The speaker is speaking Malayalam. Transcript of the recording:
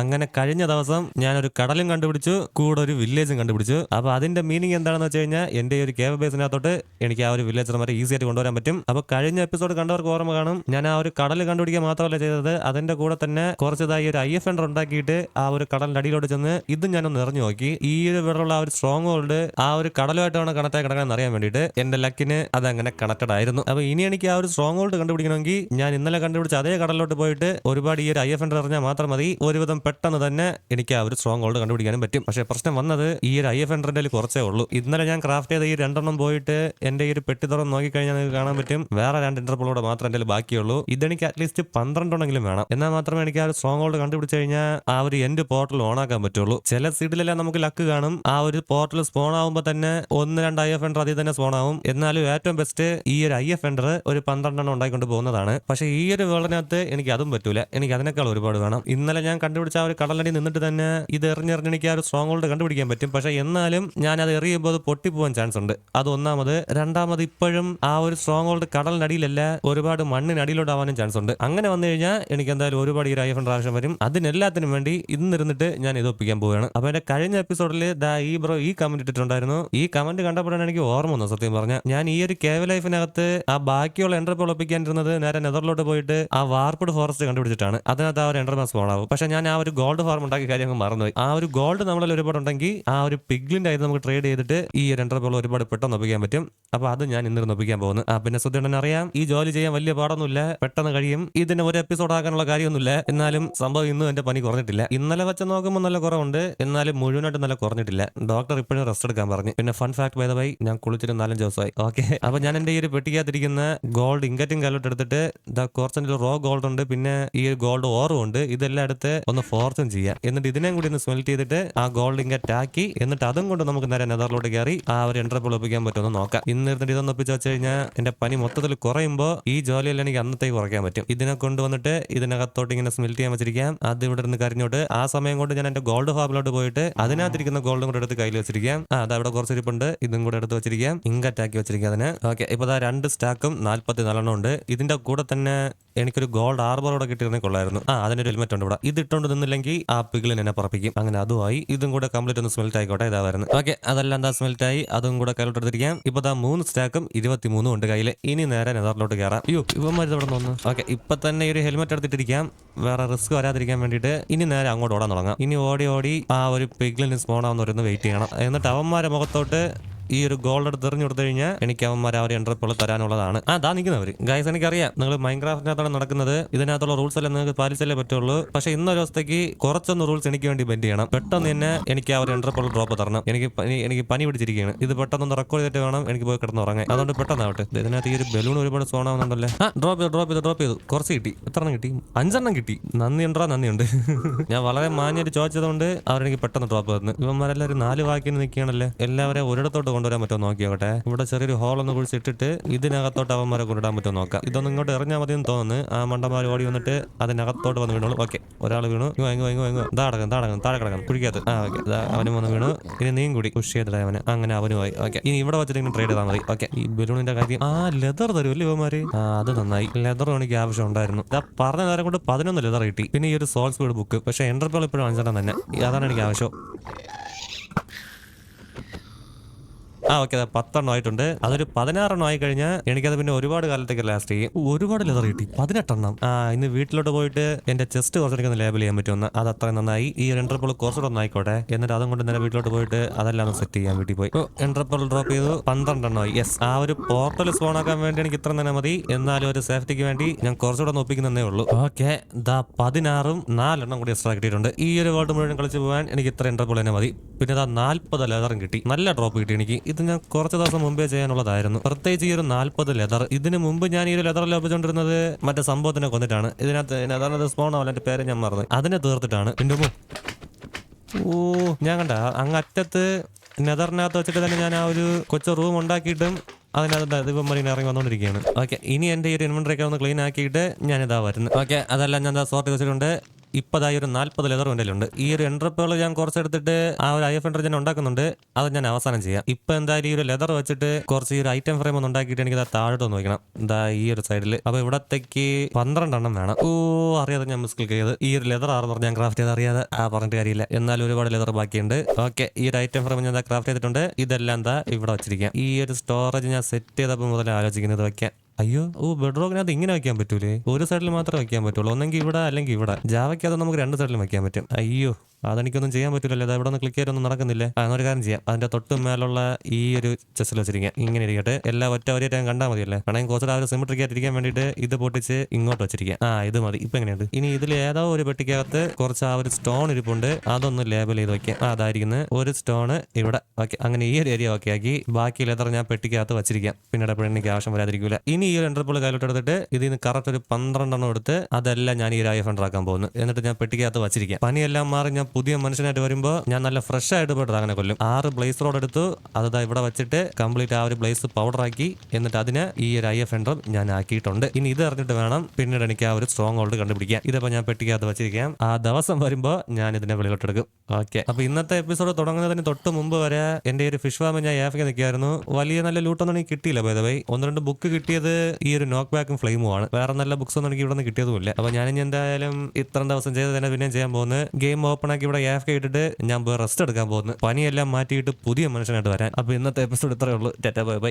അങ്ങനെ കഴിഞ്ഞ ദിവസം ഞാനൊരു കടലും കണ്ടുപിടിച്ചു കൂടെ ഒരു വില്ലേജും കണ്ടുപിടിച്ചു. അപ്പൊ അതിന്റെ മീനിങ് എന്താണെന്ന് വെച്ച് കഴിഞ്ഞാൽ എന്റെ ഒരു കേവ് ബേസിനകത്തോട്ട് എനിക്ക് ആ ഒരു വില്ലേജ് വരെ ഈസി ആയിട്ട് കൊണ്ടുവരാൻ പറ്റും. അപ്പൊ കഴിഞ്ഞ എപ്പിസോഡ് കണ്ടവർക്ക് ഓർമ്മ കാണും. ഞാൻ ആ ഒരു കടൽ കണ്ടുപിടിക്കാൻ മാത്രമല്ല ചെയ്തത്. അതിന്റെ കൂടെ തന്നെ കുറച്ചതായി ഒരു ഐ എഫ് എൻഡർ ഉണ്ടാക്കിയിട്ട് ആ ഒരു കടലിന്റെ അടിയിലോട്ട് ചെന്ന് ഇതും ഞാനൊന്ന് എറിഞ്ഞു നോക്കി. ഈ ഒരു ഇവിടെയുള്ള ആ ഒരു സ്ട്രോങ് ഹോൾഡ് ആ ഒരു കടലുമായിട്ടാണ് കണക്ട് ആയി കിടക്കാൻ അറിയാൻ വേണ്ടിയിട്ട് എന്റെ ലക്കിന് അത് അങ്ങനെ കണക്റ്റഡ് ആയിരുന്നു. അപ്പൊ ഇനി എനിക്ക് ആ ഒരു സ്ട്രോങ് ഹോൾഡ് കണ്ടുപിടിക്കണമെങ്കിൽ ഞാൻ ഇന്നലെ കണ്ടുപിടിച്ച അതേ കടലിലോട്ട് പോയിട്ട് ഒരുപാട് ഈ ഒരു ഐ എഫ് എൻഡർ എറിഞ്ഞാൽ മാത്രം മതി. ഒരുവിധം പെട്ടെന്ന് തന്നെ എനിക്ക് ആ ഒരു സ്ട്രോങ് ഹോൾഡ് കണ്ടുപിടിക്കാനും പറ്റും. പക്ഷേ പ്രശ്നം വന്നത് ഈ ഒരു ഐ എഫ് ഹൺഡ്രഡിൽ കുറച്ചേ ഉള്ളൂ. ഇന്നലെ ഞാൻ ക്രാഫ്റ്റ് ചെയ്ത ഈ രണ്ടെണ്ണം പോയിട്ട് എന്റെ ഈ ഒരു പെട്ടി തുറന്ന് നോക്കിക്കഴിഞ്ഞാൽ നിങ്ങൾക്ക് കാണാൻ പറ്റും. വേറെ രണ്ട് ഇന്റർപോളോടെ മാത്രം എന്റെ ബാക്കിയുള്ളൂ. ഇതെനിക്ക് അറ്റ്ലീസ്റ്റ് പന്ത്രണ്ടെണ്ണെങ്കിലും വേണം. എന്നാൽ മാത്രമേ എനിക്ക് ആ ഒരു സ്ട്രോങ് ഹോൾഡ് കണ്ടുപിടിച്ച് കഴിഞ്ഞാൽ ആ ഒരു എൻഡ് പോർട്ടൽ ഓൺ ആക്കാൻ പറ്റുള്ളൂ. ചില സീഡിലെല്ലാം നമുക്ക് ലക്ക് കാണും. ആ ഒരു പോർട്ടൽ സ്പോൺ ആവുമ്പോൾ തന്നെ ഒന്ന് രണ്ട് ഐ എഫ് എൻഡർ അതിൽ തന്നെ സ്പോൺ ആവും. എന്നാലും ഏറ്റവും ബെസ്റ്റ് ഈ ഒരു ഐ എഫ് എൻഡർ ഒരു പന്ത്രണ്ടെണ്ണം ഉണ്ടായിക്കൊണ്ട് പോകുന്നതാണ്. പക്ഷേ ഈ ഒരു വേൾഡിനകത്ത് എനിക്ക് അതും പറ്റൂല. എനിക്ക് അതിനേക്കാൾ ഒരുപാട് വേണം. ഇന്നലെ ഞാൻ കണ്ടുപിടിച്ച ആ ഒരു കടലടി നിന്നിട്ട് തന്നെ ഇത് എറിഞ്ഞെറിഞ്ഞ് എനിക്ക് ആ ഒരു സ്ട്രോങ് ഹോൾഡ് കണ്ടുപിടിക്കാൻ പറ്റും. പക്ഷെ എന്നാലും ഞാൻ അത് എറിയുമ്പോൾ അത് പൊട്ടിപ്പോവാൻ ചാൻസ് ഉണ്ട്. അത് ഒന്നാമത്. രണ്ടാമത് ഇപ്പോഴും ആ ഒരു സ്ട്രോങ് ഹോൾഡ് കടലിനടിയിലല്ല ഒരുപാട് മണ്ണിനടിയിലോട്ട് ആവാനും ചാൻസ് ഉണ്ട്. അങ്ങനെ വന്നു കഴിഞ്ഞാൽ എനിക്ക് എന്തായാലും ഒരുപാട് ഈ ഐ പ്രാവശ്യം വരും. അതിനെല്ലാത്തിനും വേണ്ടി ഇന്നിരുന്നിട്ട് ഞാൻ ഇത് ഒപ്പിക്കാൻ പോവുകയാണ്. അപ്പൊ എന്റെ കഴിഞ്ഞ എപ്പിസോഡിൽ ദാ ഈ ബ്രോ ഈ കമന്റ് ഇട്ടിട്ടുണ്ടായിരുന്നു. ഈ കമന്റ് കണ്ടപ്പോഴാണ് എനിക്ക് ഓർമ്മ വന്നു സത്യം പറഞ്ഞ ഞാൻ ഈ ഒരു കേവ് ലൈഫിനകത്ത് ആ ബാക്കിയുള്ള എന്റർപോൾ ഒപ്പിക്കാൻ ഇരുന്നത് നേരെ നെതറിലോട്ട് പോയിട്ട് ആ വാർപ്പിഡ് ഫോറസ്റ്റ് കണ്ടുപിടിച്ചിട്ടാണ്. അതിനകത്ത് ആ ഒരു എൻട്രമാസ് സ്പോണാവും പക്ഷെ ഞാൻ ആ ഒരു ഗോൾഡ് ഫാർം ഉണ്ടാക്കിയ കാര്യം അങ്ങ് മറന്നുപോയി. ആ ഒരു ഗോൾഡ് നമ്മളിൽ ഒരുപാട് ഉണ്ടെങ്കിൽ ആ ഒരു പിഗ്ലിന്റെ ആയിട്ട് നമുക്ക് ട്രേഡ് ചെയ്തിട്ട് ഈ രണ്ടര പോലെ ഒരുപാട് പെട്ടെന്ന് ഒപ്പിക്കാൻ പറ്റും. അപ്പൊ അത് ഞാൻ ഇന്നിരുന്ന് ഒപ്പിക്കാൻ പോകുന്നു. ആ പിന്നെ സുധീണ്ടൻ അറിയാം ഈ ജോലി ചെയ്യാൻ വലിയ പാടൊന്നുമില്ല. പെട്ടെന്ന് കഴിയും. ഇതിന് ഒരു എപ്പിസോഡ് ആക്കാനുള്ള കാര്യമൊന്നുമില്ല. എന്നാലും സംഭവം ഇന്നും എന്റെ പണി കുറഞ്ഞിട്ടില്ല. ഇന്നലെ വെച്ച് നോക്കുമ്പോൾ നല്ല കുറവുണ്ട്. എന്നാലും മുഴുവനായിട്ട് നല്ല കുറഞ്ഞിട്ടില്ല. ഡോക്ടർ ഇപ്പോഴും റെസ്റ്റ് എടുക്കാൻ പറഞ്ഞു. പിന്നെ ഫൺ ഫാക്ട് ബൈ ഞാൻ കുളിച്ചിട്ട് നാലഞ്ച് ദിവസമായി. ഓക്കെ അപ്പൊ ഞാൻ എന്റെ ഈ ഒരു പെട്ടിക്കകത്തിരിക്കുന്ന ഗോൾഡ് ഇങ്കറ്റും കാലോട്ട് എടുത്തിട്ട് ഇതാ കുറച്ചെങ്കിലും റോ ഗോൾഡ് ഉണ്ട്. പിന്നെ ഈ ഗോൾഡ് ഓറും ഉണ്ട്. ഇതെല്ലാം എടുത്ത് ഒന്ന് ഫോർച്ചും ചെയ്യാം. എന്നിട്ട് ഇതിനെയും കൂടി ഒന്ന് സ്മെൽറ്റ് ചെയ്തിട്ട് ആ ഗോൾഡ് ഇങ്കറ്റ് ആക്കി. എന്നിട്ട് അതും കൊണ്ട് നമുക്ക് നേരെ നെതറിലോട്ട് കയറി ആ ഒരു എൻട്രപ്പിൾ ഒപ്പിക്കാൻ പറ്റുമെന്ന് നോക്കാം. ഇന്ന് ഇതൊന്നും ഒപ്പിച്ച് വെച്ച് കഴിഞ്ഞാൽ എന്റെ പനി മൊത്തത്തിൽ കുറയുമ്പോൾ ഈ ജോലിയെല്ലാം എനിക്ക് അന്നത്തേക്ക് കുറയ്ക്കാൻ പറ്റും. ഇതിനെ കൊണ്ടുവന്നിട്ട് ഇതിനകത്തോട്ട് ഇങ്ങനെ സ്മെൽറ്റ് ചെയ്യാൻ വെച്ചിരിക്കാം. അത് ഇവിടെ നിന്ന് കരിഞ്ഞോട്ട് ആ സമയം കൊണ്ട് ഞാൻ എന്റെ ഗോൾഡ് ഫാബിലോട്ട് പോയിട്ട് അതിനകത്തിരിക്കുന്ന ഗോൾഡും കൂടെ എടുത്ത് കയ്യിൽ വെച്ചിരിക്കാം. ആ അതവിടെ കുറച്ച് ഇരിപ്പുണ്ട്. ഇതും കൂടെ എടുത്ത് വെച്ചിരിക്കാം. ഇങ്കറ്റാക്കി വെച്ചിരിക്കാം അതിന്. ഓക്കെ ഇപ്പൊ രണ്ട് സ്റ്റാക്കും നാല്പത്തി നാലെണ്ണം ഉണ്ട്. ഇതിന്റെ കൂടെ തന്നെ എനിക്കൊരു ഗോൾഡ് ആർബർ ഇവിടെ കിട്ടിയിരുന്നെങ്കിൽ കൊള്ളായിരുന്നു. ആ അതിനൊരു ഹെൽമെറ്റ് ഉണ്ട് ഇവിടെ. ഇത് ഇട്ടുകൊണ്ട് നിന്നില്ലെങ്കിൽ ആ പിഗിളിന് എന്നെ പറപ്പിക്കും. അങ്ങനെ അതുമായി ഇതും കൂടെ കംപ്ലീറ്റ് ഒന്ന് സ്മെൽറ്റ് ആയിക്കോട്ടെ ഇതാ ഓക്കെ അതെല്ലാം എന്താ സ്മെൽറ്റ് ആയി. അതും കൂടെ കയ്യിലോട്ടെടുത്തിരിക്കാം ഇപ്പൊ ദാ മൂന്ന് സ്റ്റാക്കും ഇരുപത്തി മൂന്നും ഉണ്ട് കയ്യിൽ ഇനി നേരെ നെതറിലോട്ട് കയറാം അയ്യോ ഇവന്മാർ ഇവിടെ നിന്ന് ഓക്കെ ഇപ്പൊ തന്നെ ഒരു ഹെൽമെറ്റ് എടുത്തിട്ടിരിക്കാം വേറെ റിസ്ക് വരാതിരിക്കാൻ വേണ്ടിയിട്ട് ഇനി നേരെ അങ്ങോട്ട് ഓടാൻ തുടങ്ങാം. ഇനി ഓടി ഓടി ആ ഒരു പിഗ്ലിന് സ്പോൺ ആവുന്നവരൊന്ന് വെയിറ്റ് ചെയ്യണം. എന്നിട്ട് അവന്മാരെ മുഖത്തോട്ട് ഈ ഒരു ഗോൾഡ് എടുത്ത് എറിഞ്ഞു കൊടുത്തു കഴിഞ്ഞാൽ എനിക്ക് അവന്മാർ ആ ഒരു പോലെ തരാനുള്ളതാണ്. ആ അതാ നിൽക്കുന്നവർ ഗൈസ് എനിക്കറിയാം. നിങ്ങൾ മൈൻക്രാഫ്റ്റിനകത്താണ് നടക്കുന്നത്. ഇതിനകത്തുള്ള റൂൾസ് എല്ലാം നിങ്ങൾക്ക് പാലിച്ചല്ലേ പറ്റുള്ളൂ. പക്ഷെ ഇന്നൊരു ദിവസത്തേക്ക് കുറച്ചൊന്ന് റൂൾസ് എനിക്ക് വേണ്ടി ബെൻഡ് ചെയ്യണം. പെട്ടെന്ന് തന്നെ എനിക്ക് ആ ഒരു പോലെ ഡ്രോപ്പ് തരണം. എനിക്ക് എനിക്ക് പനി പിടിച്ചിരിക്കുകയാണ്. ഇത് പെട്ടെന്ന് റെക്കോർഡ് ചെയ്തിട്ട് വേണം എനിക്ക് പോയി കിടന്ന് ഉറങ്ങാൻ. അതുകൊണ്ട് പെട്ടെന്നാവട്ടെ. ഇത് ഇതിനകത്ത് ഈ ഒരു ബലൂൺ ഒരുപാട് സോൺ ആവുന്നുണ്ടല്ലേ? ആ ഡ്രോപ്പ് ചെയ്തു ഡ്രോപ്പ് ചെയ്തു ഡ്രോപ്പ് ചെയ്തു. കുറച്ച് കിട്ടി. എത്ര കിട്ടി? അഞ്ചെണ്ണം കിട്ടി. നന്ദി ഉണ്ടോ. നന്ദിയുണ്ട് ഞാൻ വളരെ മാന്യായിട്ട് ചോദിച്ചതുകൊണ്ട് അവരെനിക്ക് പെട്ടെന്ന് ഡ്രോപ്പ് തന്നു. ഇവന്മാരെല്ലാവരും നാല് വാക്കിന് നിൽക്കുകയാണല്ലേ? എല്ലാവരെയും ഒരിടത്തോട്ട് കൊണ്ടുവരാൻ പറ്റുമോ നോക്കിയോട്ടെ ഇവിടെ ചെറിയൊരു ഹോൾ ഒന്ന് കുഴിച്ചിട്ടിട്ട് ഇതിനകത്തോട്ട് അവന്മാരെ കൊണ്ടിടാൻ പറ്റുമോ നോക്കാം. ഇതൊന്നും ഇങ്ങോട്ട് എറിഞ്ഞാൽ മതി എന്ന് തോന്നുന്നു. ആ മണ്ടന്മാർ ഓടി വന്നിട്ട് അതിനകത്തോട്ട് വന്ന് വീണോളൂ. ഓക്കെ ഒരാൾ വീണു. ഇങ്ങോ ഇങ്ങോ ഇങ്ങോ താടകം കിടക്കും താ കിടക്കും താഴെ കിടക്കണം. കുഴിക്കാത്ത ആ ഓക്കെ. അവനും വന്ന് വീണു. ഇനി നീയും കൂടി. പുഷ് ചെയ്തിട്ട് അവന്. അങ്ങനെ അവനുമായി ഓക്കെ. ഇനി ഇവിടെ വെച്ചിട്ട് ഇങ്ങനെ ട്രേഡ് ചെയ്താൽ മതി. ഓക്കെ. ഈ ബലൂണിന്റെ കാര്യം. ആ ലെതർ തരുമല്ലേ ഇവന്മാര്? ആ അത് നന്നായി. ലെതർ എനിക്ക് ആവശ്യം ഉണ്ടായിരുന്നു. ഇതാ പറഞ്ഞ നേരം കൊണ്ട് പതിനൊന്ന് ലെതർ കിട്ടി. പിന്നെ ഈ ഒരു സോൾസ് വീട് ബുക്ക് പക്ഷേ എന്റർപ്രോൾ ഇപ്പോഴും അഞ്ചെണ്ണം തന്നെ. അതാണ് എനിക്ക് ആവശ്യം. ആ ഓക്കെ പത്തെണ്ണം ആയിട്ടുണ്ട്. അതൊരു പതിനാറെണ്ണം ആയി കഴിഞ്ഞാൽ എനിക്കത് പിന്നെ ഒരുപാട് കാലത്തേക്ക് ലാസ്റ്റ് ചെയ്യും. ഒരുപാട് ലെതർ കിട്ടി. പതിനെട്ടെണ്ണം. ആ ഇന്ന് വീട്ടിലോട്ട് പോയിട്ട് എന്റെ ചെസ്റ്റ് കുറച്ചെനിക്കൊന്ന് ലേബൽ ചെയ്യാൻ പറ്റുമെന്ന്. അത് അത്ര നന്നായി. ഈ എൻട്രപ്പോൾ കുറച്ചുകൂടെ ഒന്നായിക്കോട്ടെ എന്നിട്ട് അതും കൊണ്ട് നേരെ വീട്ടിലോട്ട് പോയിട്ട് അതെല്ലാം ഒന്ന് സെറ്റ് ചെയ്യാൻ വീട്ടിൽ പോയി. എൻട്രപ്പോൾ ഡ്രോപ്പ് ചെയ്തു. പന്ത്രണ്ടെണ്ണമായി യെസ് ആ ഒരു പോർട്ടൽ സ്പോൺ ആക്കാൻ വേണ്ടി എനിക്ക് ഇത്ര തന്നെ മതി. എന്നാലും ഒരു സേഫ്റ്റിക്ക് വേണ്ടി ഞാൻ കുറച്ചുകൂടെ ഒപ്പിക്കുന്നതേ ഉള്ളൂ. ഓക്കെ ദാ പതിനാറും നാലെണ്ണം കൂടി എക്സ്ട്രാ കിട്ടിയിട്ടുണ്ട്. ഈ ഒരു വേൾഡ് മുഴുവൻ കളിച്ച് പോകാൻ എനിക്ക് ഇത്ര എൻട്രപ്പോൾ തന്നെ മതി. പിന്നെ ദാ നാൽപ്പത് ലെതറും കിട്ടി. നല്ല ഡ്രോപ്പ് കിട്ടി എനിക്ക്. ഇത് ഞാൻ കുറച്ച് ദിവസം മുമ്പേ ചെയ്യാനുള്ളതായിരുന്നു. പ്രത്യേകിച്ച് ഈ ഒരു നാൽപ്പത് ലെതർ ഇതിനു മുമ്പ് ഞാൻ ഈ ഒരു ലെതർ ലഭിച്ചുകൊണ്ടിരുന്നത് മറ്റേ സംഭവത്തിനെ കൊന്നിട്ടാണ്. ഇതിനകത്ത് അതാണത് സ്പോൺ ആവല എന്റെ പേര് ഞാൻ മറന്നു. അതിനെ തീർത്തിട്ടാണ്. പിന്നെ ഓ ഞാൻ കണ്ട. അങ്ങ് അറ്റത്ത് നെതറിനകത്ത് വെച്ചിട്ട് തന്നെ ഞാൻ ആ ഒരു കൊച്ചു റൂം ഉണ്ടാക്കിയിട്ടും അതിനകത്ത് ഇപ്പം മരീൻ ഇറങ്ങി വന്നുകൊണ്ടിരിക്കുകയാണ് ഓക്കെ ഇനി എന്റെ ഈ ഒരു ഇൻവെന്ററി ഒക്കെ ഒന്ന് ക്ലീൻ ആക്കിയിട്ട് ഞാനിതാ വരുന്നത്. ഓക്കെ അതെല്ലാം ഞാൻ സോർട്ട് ചെയ്ത് വെച്ചിട്ടുണ്ട്. ഇപ്പതായി ഒരു നാൽപ്പത് ലെതർ എന്റെ ഈ ഒരു എൻട്രപ്പുകൾ ഞാൻ കുറച്ചെടുത്തിട്ട് ആ ഒരു ഐ എഫ് എൻട്രി ഞാൻ ഉണ്ടാക്കുന്നുണ്ട്. അത് ഞാൻ അവസാനം ചെയ്യാം. ഇപ്പൊ എന്തായാലും ഈ ഒരു ലെതർ വെച്ചിട്ട് കുറച്ച് ഈ ഒരു ഐറ്റം ഫ്രെയിം ഒന്ന് ഉണ്ടാക്കിയിട്ട് എനിക്ക് താഴോട്ട് ഒന്ന് വയ്ക്കണം എന്താ ഈ ഒരു സൈഡിൽ അപ്പൊ ഇവിടത്തേക്ക് പന്ത്രണ്ടെണ്ണം വേണം. ഓ അറിയാതെ ഞാൻ മിസ് ക്ലിക്ക് ചെയ്ത്. ഈ ഒരു ലെതർ ആണെന്ന് പറഞ്ഞാൽ ഞാൻ ക്രാഫ്റ്റ് ചെയ്ത് അറിയാതെ. ആ പറഞ്ഞിട്ട് കാര്യമില്ല. എന്നാലും ഒരുപാട് ലെതർ ബാക്കിയുണ്ട്. ഓക്കെ ഈ ഒരു ഐറ്റം ഫ്രെയിം ഞാൻ ക്രാഫ്റ്റ് ചെയ്തിട്ടുണ്ട്. ഇതെല്ലാം എന്താ ഇവിടെ വെച്ചിരിക്കാം. ഈ ഒരു സ്റ്റോറേജ് ഞാൻ സെറ്റ് ചെയ്തപ്പോൾ മുതൽ ആലോചിക്കുന്നത് വെക്കാൻ അയ്യോ ഓ ബെഡ്റോക്കിനകത്ത് ഇങ്ങനെ വെക്കാൻ പറ്റൂലേ? ഒരു സൈഡിൽ മാത്രമേ വെക്കാൻ പറ്റുള്ളൂ. ഒന്നെങ്കിൽ ഇവിടെ അല്ലെങ്കിൽ ഇവിടെ. ജാവയ്ക്കകത്ത് നമുക്ക് രണ്ട് സൈഡിലും വെക്കാൻ പറ്റും. അയ്യോ. അതെനിക്കൊന്നും ചെയ്യാൻ പറ്റില്ലല്ലോ അത് ഇവിടെ നിന്ന് ക്ലിക്ക് ചെയ്തൊന്നും നടക്കുന്നില്ല എന്നൊരു കാര്യം ചെയ്യാം. അതിന്റെ തൊട്ട് മേലുള്ള ഈ ഒരു ചെസ്സിൽ വെച്ചിരിക്കാം. ഇങ്ങനെ ഇരിക്കട്ടെ. എല്ലാ ഒറ്റ ഒരേ ടൈം കണ്ടാൽ മതിയല്ലേ? വേണമെങ്കിൽ കുറച്ചുകൂടെ ആ ഒരു സിമെട്രിക് ആയിട്ട് ഇരിക്കാൻ വേണ്ടിയിട്ട് ഇത് പൊട്ടിച്ച് ഇങ്ങോട്ട് വെച്ചിരിക്കാം. ആ ഇത് മതി. ഇപ്പൊ എങ്ങനെയുണ്ട്? ഇനി ഇതിൽ ഏതോ ഒരു പെട്ടിക്കകത്ത് കുറച്ച് ആ ഒരു സ്റ്റോൺ ഇരിപ്പുണ്ട്. അതൊന്ന് ലേബൽ ചെയ്ത് വെക്കാം. അതായിരിക്കുന്നത് ഒരു സ്റ്റോണ് ഇവിടെ ഓക്കെ അങ്ങനെ ഈ ഒരു ഏരിയ ഓക്കെ ആക്കി ബാക്കി ലെതർ ഞാൻ പെട്ടിക്കകത്ത് വെച്ചിരിക്കാം. പിന്നീട് എപ്പോഴും എനിക്ക് ആവശ്യം വരാതിരിക്കില്ല ഇനി ഈ ഒരു എന്റർപോൾ കയ്യിലോട്ട് എടുത്തിട്ട് ഇതിൽ നിന്ന് കറക്റ്റ് ഒരു പന്ത്രണ്ടെണ്ണം എടുത്ത് അതെല്ലാം ഞാൻ ഈ ഒരു ഐ ആക്കാൻ പോകുന്നു. എന്നിട്ട് ഞാൻ പെട്ടിക്കകത്ത് വെച്ചിരിക്കാം. പണിയെല്ലാം മാറി ഞാൻ പുതിയ മനുഷ്യനായിട്ട് വരുമ്പോൾ ഞാൻ നല്ല ഫ്രഷ് ആയിട്ട് പോയിട്ട് അങ്ങനെ കൊല്ലും. ആറ് ബ്ലേസ് റോഡ് എടുത്തു. അത് ഇവിടെ വെച്ചിട്ട് കംപ്ലീറ്റ് ആ ഒരു ബ്ലേസ് പൗഡർ ആക്കി എന്നിട്ട് അതിന് ഈ ഒരു ഐ എഫ് എൻഡ്രം ഞാൻ ആക്കിയിട്ടുണ്ട്. ഇനി ഇത് അറിഞ്ഞിട്ട് വേണം പിന്നീട് എനിക്ക് ആ ഒരു സ്ട്രോങ് ഹോൾഡ് കണ്ടുപിടിക്കാൻ. ഇതിപ്പോ ഞാൻ പെട്ടിക്കകത്ത് വെച്ചിരിക്കാം. ആ ദിവസം വരുമ്പോൾ ഞാൻ ഇതിനെ വെളിയിലോട്ടെടുക്കും ഓക്കെ അപ്പൊ ഇന്നത്തെ എപ്പിസോഡ് തുടങ്ങുന്നതിന് തൊട്ട് മുമ്പ് വരെ എന്റെ ഒരു ഫിഷ് ഫാമിൽ ഞാൻ ഏഫിക്ക് നിൽക്കായിരുന്നു വലിയ നല്ല ലൂട്ടൊന്നും എനിക്ക് കിട്ടിയില്ല ബൈ ഒന്ന് രണ്ട് ബുക്ക് കിട്ടിയത് ഈ ഒരു നോക്ക് ബാക്കും ഫ്ലെയിമും ആണ്. വേറെ നല്ല ബുക്സ് ഒന്നും എനിക്ക് ഇവിടെ നിന്ന് കിട്ടിയതുമില്ല. അപ്പൊ ഞാൻ ഇനി എന്തായാലും ഇത്രയും ദിവസം ചെയ്ത് തന്നെ പിന്നെയും ചെയ്യാൻ പോകുന്നത്. ഗെയിം ഓപ്പൺ ആക്കി ഇവിടെ ഏഫ് ഇട്ടിട്ട് ഞാൻ പോയി റെസ്റ്റ് എടുക്കാൻ പോകുന്നു. പനിയെല്ലാം മാറ്റിയിട്ട് പുതിയ മനുഷ്യനായിട്ട് വരാൻ. അപ്പൊ ഇന്നത്തെ എപ്പിസോഡ് ഇത്രയേ ഉള്ളൂ. Tata bye bye.